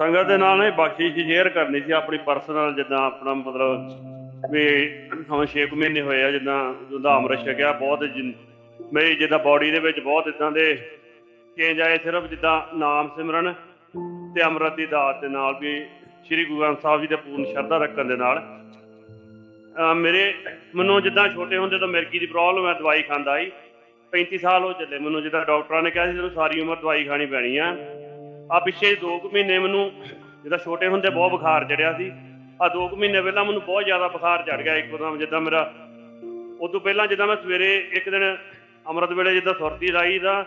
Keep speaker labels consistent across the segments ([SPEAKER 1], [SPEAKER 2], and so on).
[SPEAKER 1] ਸੰਗਤ ਦੇ ਨਾਲ ਨੇ ਬਖਸ਼ਿਸ਼ ਸ਼ੇਅਰ ਕਰਨੀ ਸੀ ਆਪਣੀ ਪਰਸਨਲ ਜਿੱਦਾਂ ਆਪਣਾ ਮਤਲਬ ਵੀ ਹੁਣ 6 ਮਹੀਨੇ ਹੋਏ ਆ, ਜਿੱਦਾਂ ਜਿੱਦਾਂ ਅੰਮ੍ਰਿਤ ਛਕਿਆ, ਬਹੁਤ ਜਿਨ- ਮੇਰੀ ਜਿੱਦਾਂ ਬਾਡੀ ਦੇ ਵਿੱਚ ਬਹੁਤ ਇਦਾਂ ਦੇ ਚੇਂਜ ਆਏ, ਸਿਰਫ ਜਿੱਦਾਂ ਨਾਮ ਸਿਮਰਨ ਤੇ ਅੰਮ੍ਰਿਤ ਦੀ ਦਾਤ ਦੇ ਨਾਲ ਵੀ ਸ੍ਰੀ ਗੁਰੂ ਗ੍ਰੰਥ ਸਾਹਿਬ ਜੀ ਦੇ ਪੂਰਨ ਸ਼ਰਧਾ ਰੱਖਣ ਦੇ ਨਾਲ। ਮੇਰੇ, ਮੈਨੂੰ ਜਿੱਦਾਂ ਛੋਟੇ ਹੁੰਦੇ ਤੋਂ ਮਿਰਗੀ ਦੀ ਪ੍ਰੋਬਲਮ ਹੈ, ਦਵਾਈ ਖਾਂਦਾ ਸੀ। 35 ਸਾਲ ਹੋ ਚੱਲੇ, ਮੈਨੂੰ ਜਿੱਦਾਂ ਡਾਕਟਰਾਂ ਨੇ ਕਿਹਾ ਸੀ, ਤੈਨੂੰ ਸਾਰੀ ਉਮਰ ਦਵਾਈ ਖਾਣੀ ਪੈਣੀ ਆ। ਆ ਪਿੱਛੇ 2 ਮਹੀਨੇ ਮੈਨੂੰ ਜਿੱਦਾਂ ਛੋਟੇ ਹੁੰਦੇ ਬਹੁਤ ਬੁਖਾਰ ਚੜਿਆ ਸੀ, ਆ 2 ਮਹੀਨੇ ਪਹਿਲਾਂ ਮੈਨੂੰ ਬਹੁਤ ਜ਼ਿਆਦਾ ਬੁਖਾਰ ਚੜ ਗਿਆ ਇੱਕਦਮ ਜਿੱਦਾਂ ਮੇਰਾ। ਉਦੋਂ ਪਹਿਲਾਂ ਜਿੱਦਾਂ ਮੈਂ ਸਵੇਰੇ ਇੱਕ ਦਿਨ ਅੰਮ੍ਰਿਤ ਵੇਲੇ ਜਿੱਦਾਂ ਸੁਰਤੀ ਲਾਈ ਦਾ,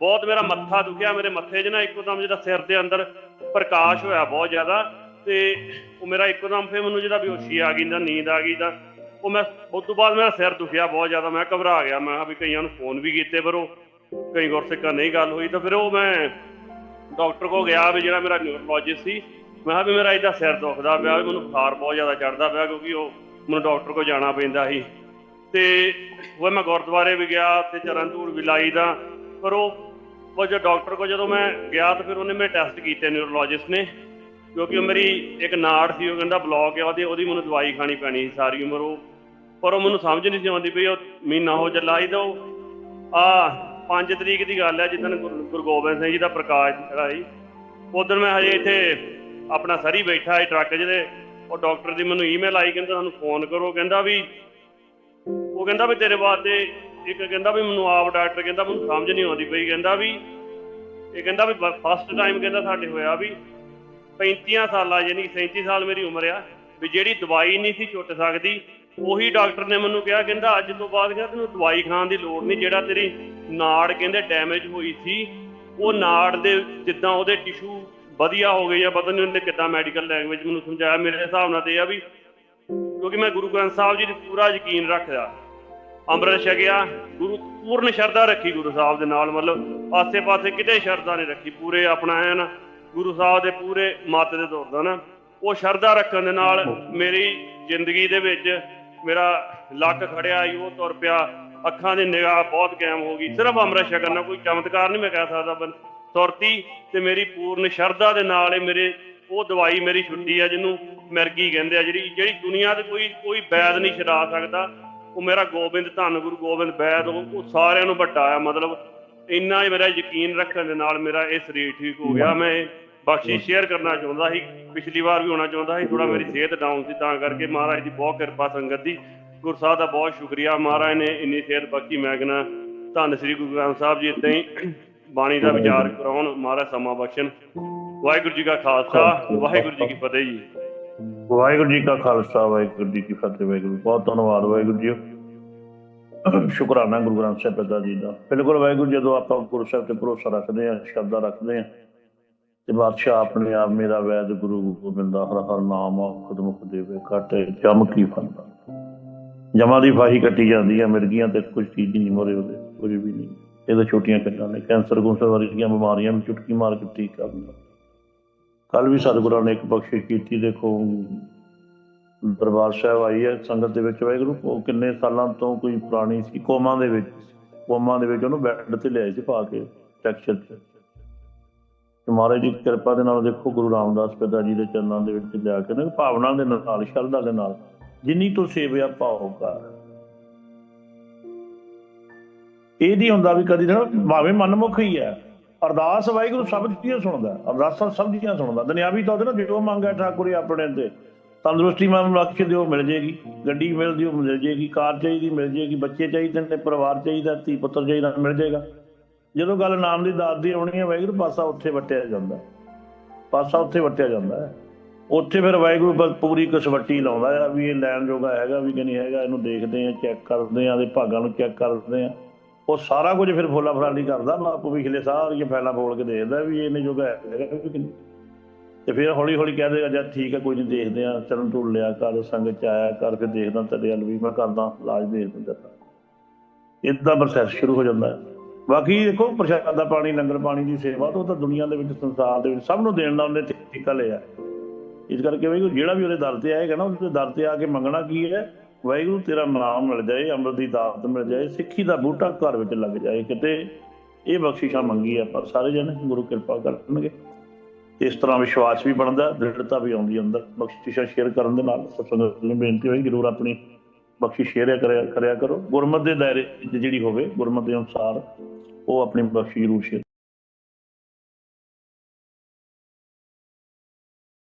[SPEAKER 1] ਬਹੁਤ ਮੇਰਾ ਮੱਥਾ ਦੁਖਿਆ, ਮੇਰੇ ਮੱਥੇ 'ਚ ਨਾ ਇੱਕਦਮ ਜਿੱਦਾਂ ਸਿਰ ਦੇ ਅੰਦਰ ਪ੍ਰਕਾਸ਼ ਹੋਇਆ ਬਹੁਤ ਜ਼ਿਆਦਾ ਤੇ ਉਹ ਮੇਰਾ ਇੱਕਦਮ ਫੇ ਮੈਨੂੰ ਜਿਹੜਾ ਬੇਹੋਸ਼ੀ ਆ ਗਈ ਨਾ ਨੀਂਦ ਆ ਗਈ ਤਾਂ ਉਹ ਮੈਂ ਉਸ ਤੋਂ ਬਾਅਦ ਮੇਰਾ ਸਿਰ ਦੁਖਿਆ ਬਹੁਤ ਜ਼ਿਆਦਾ, ਮੈਂ ਘਬਰਾ ਗਿਆ, ਮੈਂ ਕਿਹਾ ਵੀ ਕਈਆਂ ਨੂੰ ਫੋਨ ਵੀ ਕੀਤੇ ਪਰ ਉਹ ਕਈ ਗੁਰਸਿੱਖਾਂ ਨਹੀਂ ਗੱਲ ਹੋਈ ਤਾਂ ਫਿਰ ਉਹ ਮੈਂ ਡਾਕਟਰ ਕੋਲ ਗਿਆ ਵੀ ਜਿਹੜਾ ਮੇਰਾ ਨਿਊਰੋਲੋਜਿਸਟ ਸੀ, ਮੈਂ ਕਿਹਾ ਵੀ ਮੇਰਾ ਇਹਦਾ ਸਿਰ ਦੁਖਦਾ ਪਿਆ, ਵੀ ਮੈਨੂੰ ਬੁਖਾਰ ਬਹੁਤ ਜ਼ਿਆਦਾ ਚੜਦਾ ਪਿਆ ਕਿਉਂਕਿ ਉਹ ਮੈਨੂੰ ਡਾਕਟਰ ਕੋਲ ਜਾਣਾ ਪੈਂਦਾ ਸੀ। ਤੇ ਉਹ ਮੈਂ ਗੁਰਦੁਆਰੇ ਵੀ ਗਿਆ ਤੇ ਚਰਨ ਧੂੜ ਵੀ ਲਾਈ ਦਾ ਪਰ ਉਹ ਉਹ ਜੋ ਡਾਕਟਰ ਕੋਲ ਜਦੋਂ ਮੈਂ ਗਿਆ ਤਾਂ ਫਿਰ ਉਹਨੇ ਮੇਰੇ ਟੈਸਟ ਕੀਤੇ ਨਿਊਰੋਲੋਜਿਸਟ ਨੇ, ਕਿਉਂਕਿ ਉਹ ਮੇਰੀ ਇੱਕ ਨਾੜ ਸੀ, ਉਹ ਕਹਿੰਦਾ ਬਲੌਕ ਹੈ ਉਹਦੀ ਉਹਦੀ ਮੈਨੂੰ ਦਵਾਈ ਖਾਣੀ ਪੈਣੀ ਸੀ ਸਾਰੀ ਉਮਰ ਉਹ, ਪਰ ਉਹ ਮੈਨੂੰ ਸਮਝ ਨਹੀਂ ਸੀ ਆਉਂਦੀ ਵੀ ਉਹ ਮਹੀਨਾ ਹੋ ਚੱਲਾ ਸੀ ਤਾਂ ਉਹ ਆ 5 ਤਰੀਕ ਦੀ ਗੱਲ ਹੈ, ਜਿੱਦਣ ਗੁਰੂ ਗੁਰੂ ਗੋਬਿੰਦ ਸਿੰਘ ਜੀ ਦਾ ਪ੍ਰਕਾਸ਼ ਜਿਹੜਾ ਸੀ, ਉਦੋਂ ਮੈਂ ਹਜੇ ਇੱਥੇ ਆਪਣਾ ਸਰੀ ਬੈਠਾ ਸੀ ਟਰੱਕ ਜਿਹਦੇ ਉਹ ਡਾਕਟਰ ਦੀ ਮੈਨੂੰ ਈਮੇਲ ਆਈ, ਕਹਿੰਦਾ ਤੁਹਾਨੂੰ ਫੋਨ ਕਰੋ, ਕਹਿੰਦਾ ਵੀ, ਉਹ ਕਹਿੰਦਾ ਵੀ ਤੇਰੇ ਵਾਸਤੇ ਇੱਕ ਕਹਿੰਦਾ ਵੀ ਮੈਨੂੰ ਆਪ ਡਾਕਟਰ ਕਹਿੰਦਾ ਮੈਨੂੰ ਸਮਝ ਨਹੀਂ ਆਉਂਦੀ ਪਈ, ਕਹਿੰਦਾ ਵੀ, ਇਹ ਕਹਿੰਦਾ ਵੀ ਫਸਟ ਟਾਈਮ ਕਹਿੰਦਾ ਸਾਡੇ ਹੋਇਆ ਵੀ 35 ਸਾਲਾਂ, ਯਾਨੀ ਕਿ 37 ਸਾਲ ਮੇਰੀ ਉਮਰ ਆ, ਵੀ ਜਿਹੜੀ ਦਵਾਈ ਨਹੀਂ ਸੀ ਛੁੱਟ ਸਕਦੀ ਉਹੀ ਡਾਕਟਰ ਨੇ ਮੈਨੂੰ ਕਿਹਾ ਕਹਿੰਦਾ ਅੱਜ ਤੋਂ ਬਾਅਦ ਕਹਿੰਦਾ ਤੈਨੂੰ ਦਵਾਈ ਖਾਣ ਦੀ ਲੋੜ ਨਹੀਂ ਜਿਹੜਾ ਤੇਰੀ ਨਾੜ ਕਹਿੰਦੇ ਡੈਮੇਜ ਹੋਈ ਸੀ ਉਹ ਨਾੜ ਦੇ ਜਿੱਦਾਂ ਉਹਦੇ ਟਿਸ਼ੂ ਵਧੀਆ ਹੋ ਗਏ ਜਾਂ ਪਤਾ ਨਹੀਂ ਉਹਨੇ ਕਿੱਦਾਂ ਮੈਡੀਕਲ ਲੈਂਗੁਏਜ ਮੈਨੂੰ ਸਮਝਾਇਆ ਮੇਰੇ ਹਿਸਾਬ ਨਾਲ ਤੇ ਆ ਵੀ ਕਿਉਂਕਿ ਮੈਂ ਗੁਰੂ ਗ੍ਰੰਥ ਸਾਹਿਬ ਜੀ ਤੇ ਪੂਰਾ ਯਕੀਨ ਰੱਖਦਾ ਅੰਮ੍ਰਿਤ ਛਕਿਆ ਗੁਰੂ ਪੂਰਨ ਸ਼ਰਧਾ ਰੱਖੀ ਗੁਰੂ ਸਾਹਿਬ ਦੇ ਨਾਲ ਮਤਲਬ ਆਸੇ-ਪਾਸੇ ਕਿਤੇ ਸ਼ਰਧਾ ਨਹੀਂ ਰੱਖੀ ਪੂਰੇ ਆਪਣਾ ਐਨ ਗੁਰੂ ਸਾਹਿਬ ਦੇ ਪੂਰੇ ਮੱਤ ਦੇ ਤੁਰਦਾ ਨਾ ਉਹ ਸ਼ਰਧਾ ਰੱਖਣ ਦੇ ਨਾਲ ਮੇਰੀ ਜ਼ਿੰਦਗੀ ਦੇ ਵਿੱਚ ਮੇਰਾ ਲੱਕ ਖੜਿਆ ਈ ਉਹ ਤੁਰ ਪਿਆ। ਅੱਖਾਂ ਦੀ ਨਿਗਾਹ ਬਹੁਤ ਕਾਇਮ ਹੋ ਗਈ। ਸਿਰਫ ਅੰਮ੍ਰਿਤ ਛਕਣ ਨਾਲ ਕੋਈ ਚਮਤਕਾਰ ਨਹੀਂ ਮੈਂ ਕਹਿ ਸਕਦਾ ਤੁਰਤੀ ਤੇ ਮੇਰੀ ਪੂਰਨ ਸ਼ਰਧਾ ਦੇ ਨਾਲ ਇਹ ਮੇਰੇ, ਉਹ ਦਵਾਈ ਮੇਰੀ ਛੁੱਟੀ ਆ, ਜਿਹਨੂੰ ਮਿਰਗੀ ਕਹਿੰਦੇ ਆ, ਜਿਹੜੀ ਜਿਹੜੀ ਦੁਨੀਆ ਤੇ ਕੋਈ ਕੋਈ ਵੈਦ ਨਹੀਂ ਛਡਾ ਸਕਦਾ। ਉਹ ਮੇਰਾ ਗੋਬਿੰਦ, ਧੰਨ ਗੁਰੂ ਗੋਬਿੰਦ ਵੈਦ ਉਹ ਉਹ ਸਾਰਿਆਂ ਨੂੰ ਵੱਡਾ ਆ। ਮਤਲਬ ਇੰਨਾ ਹੀ ਮੇਰਾ ਯਕੀਨ ਰੱਖਣ ਦੇ ਨਾਲ ਮੇਰਾ ਇਹ ਸਰੀਰ ਠੀਕ ਹੋ ਗਿਆ। ਮੈਂ ਇਹ ਬਖਸ਼ਿਸ਼ ਸ਼ੇਅਰ ਕਰਨਾ ਚਾਹੁੰਦਾ ਸੀ ਪਿਛਲੀ ਵਾਰ ਵੀ ਹੋਣਾ ਚਾਹੁੰਦਾ ਸੀ ਥੋੜਾ ਮੇਰੀ ਸਿਹਤ ਡਾਊਨ ਸੀ ਤਾਂ ਕਰਕੇ ਮਹਾਰਾਜ ਦੀ ਬਹੁਤ ਕਿਰਪਾ ਸੰਗਤ ਦੀ। ਗੁਰੂ ਸਾਹਿਬ ਦਾ ਬਹੁਤ ਸ਼ੁਕਰੀਆ ਮਹਾਰਾਜ ਨੇ ਇੰਨੀ ਸਿਹਤ ਬਖਸ਼ੀ ਮੈਂ ਕਹਿੰਦਾ ਧੰਨ ਸ੍ਰੀ ਗੁਰੂ ਗ੍ਰੰਥ ਸਾਹਿਬ ਜੀ ਇਦਾਂ ਹੀ ਬਾਣੀ ਦਾ ਵਿਚਾਰ ਕਰਾਉਣ ਮਹਾਰਾਜ ਸਮਾਂ ਬਖਸ਼ਣ। ਵਾਹਿਗੁਰੂ ਜੀ ਕਾ ਖਾਲਸਾ ਵਾਹਿਗੁਰੂ ਜੀ ਕੀ ਫਤਿਹ ਜੀ।
[SPEAKER 2] ਵਾਹਿਗੁਰੂ ਜੀ ਕਾ ਖਾਲਸਾ ਵਾਹਿਗੁਰੂ ਜੀ ਕੀ ਫਤਿਹ ਵਾਹਿਗੁਰੂ ਬਹੁਤ ਧੰਨਵਾਦ ਵਾਹਿਗੁਰੂ ਜੀ। ਸ਼ੁਕਰਾਨਾ ਗੁਰੂ ਗ੍ਰੰਥ ਸਾਹਿਬ ਜੀ ਦਾ। ਬਿਲਕੁਲ ਵਾਹਿਗੁਰੂ ਜਦੋਂ ਆਪਾਂ ਗੁਰੂ ਸਾਹਿਬ ਤੇ ਭਰੋਸਾ ਰੱਖਦੇ ਹਾਂ ਸ਼ਰਧਾ ਰੱਖਦੇ ਹਾਂ ਤੇ ਬਾਦਸ਼ਾਹ ਆਪਣੇ ਆਪ ਮੇਰਾ ਵੈਦ ਗੁਰੂ ਗੋਬਿੰਦਾ, ਹਰ ਹਰ ਨਾਮ ਖੁਦ ਮੁਖ ਦੇਵੇ, ਘਟੇ ਜਮ ਕੀ ਫੰਦਾ ਜਮਾਂ ਦੀ ਫਾਹੀ ਕੱਟੀ ਜਾਂਦੀ ਹੈ ਮਿਰਗੀਆਂ ਤੇ ਕੁਝ ਚੀਜ਼ ਨਹੀਂ ਮਰੇ ਉਹਦੇ ਕੁਝ ਵੀ ਨਹੀਂ। ਇਹ ਤਾਂ ਛੋਟੀਆਂ ਕੱਟਾਂ ਨੇ, ਕੈਂਸਰ ਗੁੰਸਰ ਵਰਗੀਆਂ ਬਿਮਾਰੀਆਂ ਨੂੰ ਚੁਟਕੀ ਮਾਰ ਕੇ ਠੀਕ ਕਰ ਦਿੰਦਾ। ਕੱਲ ਵੀ ਸਤਿਗੁਰਾਂ ਨੇ ਇੱਕ ਬਖਸ਼ਿਸ਼ ਕੀਤੀ, ਦੇਖੋ, ਦਰਬਾਰ ਸਾਹਿਬ ਆਈ ਹੈ, ਸੰਗਤ ਦੇ ਵਿੱਚ ਵਾਹਿਗੁਰੂ, ਉਹ ਕਿੰਨੇ ਸਾਲਾਂ ਤੋਂ ਕੋਈ ਪੁਰਾਣੀ ਸੀ, ਕੋਮਾ ਦੇ ਵਿੱਚ, ਕੋਮਾ ਦੇ ਵਿੱਚ ਉਹਨੂੰ ਬੈੱਡ ਤੇ ਲਿਆਏ ਸੀ ਪਾ ਕੇ, ਟੈਕਸਚਰ ਮਹਾਰਾਜ ਦੀ ਕਿਰਪਾ ਦੇ ਨਾਲ ਦੇਖੋ ਗੁਰੂ ਰਾਮਦਾਸ ਪਿਤਾ ਜੀ ਦੇ ਚਰਨਾਂ ਦੇ ਵਿੱਚ ਲਿਆ ਕੇ ਨਾ ਭਾਵਨਾ ਦੇ ਨਾਲ, ਸ਼ਰਧਾ ਦੇ ਨਾਲ, ਜਿੰਨੀ ਤੋਂ ਸੇਵਿਆ ਪਾਓ ਕਰ ਇਹ ਨਹੀਂ ਹੁੰਦਾ ਵੀ ਕਦੀ ਨਾ, ਭਾਵੇਂ ਮਨਮੁਖ ਹੀ ਹੈ, ਅਰਦਾਸ ਵਾਹਿਗੁਰੂ ਸਭ ਦੀਆਂ ਸੁਣਦਾ, ਅਰਦਾਸਾਂ ਸਭ ਦੀਆਂ ਸੁਣਦਾ, ਦੁਨਿਆਵੀ ਤੌਰ ਤੇ ਨਾ ਜੋ ਮੰਗਿਆ ਠਾਕੁਰ ਆਪਣੇ ਤੇ, ਤੰਦਰੁਸਤੀ ਮਨ ਬਖਸ਼ ਦਿਓ, ਮਿਲ ਜੇਗੀ, ਗੱਡੀ ਮਿਲਦੀ ਉਹ ਮਿਲ ਜੇਗੀ, ਕਾਰ ਚਾਹੀਦੀ ਮਿਲ ਜੇਗੀ, ਬੱਚੇ ਚਾਹੀਦੇ ਨੇ, ਪਰਿਵਾਰ ਚਾਹੀਦਾ, ਧੀ ਪੁੱਤਰ ਚਾਹੀਦਾ, ਮਿਲ ਜੇਗਾ। ਜਦੋਂ ਗੱਲ ਨਾਮ ਦੀ ਦਾਤ ਦੀ ਆਉਣੀ ਹੈ, ਵਾਹਿਗੁਰੂ ਪਾਸਾ ਉੱਥੇ ਵਟਿਆ ਜਾਂਦਾ ਪਾਸਾ ਉੱਥੇ ਵਟਿਆ ਜਾਂਦਾ ਉੱਥੇ ਫਿਰ ਵਾਹਿਗੁਰੂ ਬਸ ਪੂਰੀ ਕਸਵੱਟੀ ਲਾਉਂਦਾ ਆ ਵੀ ਇਹ ਲੈਣ ਜੋਗਾ ਹੈਗਾ ਵੀ ਕਿ ਨਹੀਂ ਹੈਗਾ, ਇਹਨੂੰ ਦੇਖਦੇ ਆ ਚੈੱਕ ਕਰਦੇ ਆ ਦੇ ਭਾਗਾਂ ਨੂੰ ਚੈੱਕ ਕਰਦੇ ਆ ਉਹ ਸਾਰਾ ਕੁਝ ਫਿਰ ਫੋਲਾ ਫਰਾਲੀ ਕਰਦਾ, ਬਾਪੂ ਪਿਛਲੇ ਸਾਰੀਆਂ ਫੈਲਾਂ ਬੋਲ ਕੇ ਦੇਖਦਾ ਵੀ ਇਹਨੇ ਜੋਗਾ ਹੈਗਾ ਵੀ ਕਿ ਨਹੀਂ। ਤੇ ਫਿਰ ਹੌਲੀ ਹੌਲੀ ਕਹਿ ਦੇਗਾ ਜਦ ਠੀਕ ਹੈ, ਕੋਈ ਨਹੀਂ ਦੇਖਦੇ ਆ ਚਰਨ ਟੁੱਟ ਲਿਆ ਕਰ, ਸੰਗਤ ਚ ਆਇਆ ਕਰ, ਫਿਰ ਦੇਖਦਾ ਤੇਰੇ ਵੱਲ ਵੀ ਮੈਂ ਕਰਦਾ, ਇਲਾਜ ਦੇਖ ਦਿੰਦਾ। ਇਦਾਂ ਪ੍ਰੋਸੈਸ ਸ਼ੁਰੂ ਹੋ ਜਾਂਦਾ ਹੈ। ਬਾਕੀ ਦੇਖੋ, ਪ੍ਰਸ਼ਾਦ ਦਾ ਪਾਣੀ, ਲੰਗਰ ਪਾਣੀ ਦੀ ਸੇਵਾ ਤਾਂ ਉਹ ਤਾਂ ਦੁਨੀਆ ਦੇ ਵਿੱਚ, ਸੰਸਾਰ ਦੇ ਵਿੱਚ ਸਭ ਨੂੰ ਦੇਣ ਦਾ ਉਹਨੇ ਠੇਕਾ ਲਿਆ। ਇਸ ਕਰਕੇ ਵੀ ਜਿਹੜਾ ਵੀ ਉਹਦੇ ਦਰ ਤੇ ਆਏਗਾ ਨਾ, ਉਹਦੇ ਦਰ ਤੇ ਆ ਕੇ ਮੰਗਣਾ ਕੀ ਹੈ? ਵਾਹਿਗੁਰੂ, ਤੇਰਾ ਨਾਮ ਮਿਲ ਜਾਏ, ਅੰਮ੍ਰਿਤ ਦੀ ਦਾਤ ਮਿਲ ਜਾਏ, ਸਿੱਖੀ ਦਾ ਬੂਟਾ ਘਰ ਵਿੱਚ ਲੱਗ ਜਾਏ। ਕਿਤੇ ਇਹ ਬਖਸ਼ਿਸ਼ਾਂ ਮੰਗੀ ਆਪਾਂ, ਸਾਰੇ ਜਣੇ ਗੁਰੂ ਕਿਰਪਾ ਕਰਨਗੇ। ਇਸ ਤਰ੍ਹਾਂ ਵਿਸ਼ਵਾਸ ਵੀ ਬਣਦਾ, ਦ੍ਰਿੜਤਾ ਵੀ ਆਉਂਦੀ ਅੰਦਰ। ਬਖਸ਼ਿਸ਼ਾਂ ਸ਼ੇਅਰ ਕਰਨ ਦੇ ਨਾਲ ਸੰਗਤ ਨੂੰ ਬੇਨਤੀ ਹੋਈ ਜਰੂਰ ਆਪਣੀ ਬਖਸ਼ਿਸ਼ ਸ਼ੇਅਰ ਕਰਿਆ ਕਰਿਆ ਕਰੋ। ਗੁਰਮਤ ਦੇ ਦਾਇਰੇ ਜਿਹੜੀ ਹੋਵੇ, ਗੁਰਮਤ ਦੇ ਅਨੁਸਾਰ ਉਹ ਆਪਣੀ ਬਖਸ਼ਿਸ਼ ਜ਼ਰੂਰ ਸ਼ੇਅਰ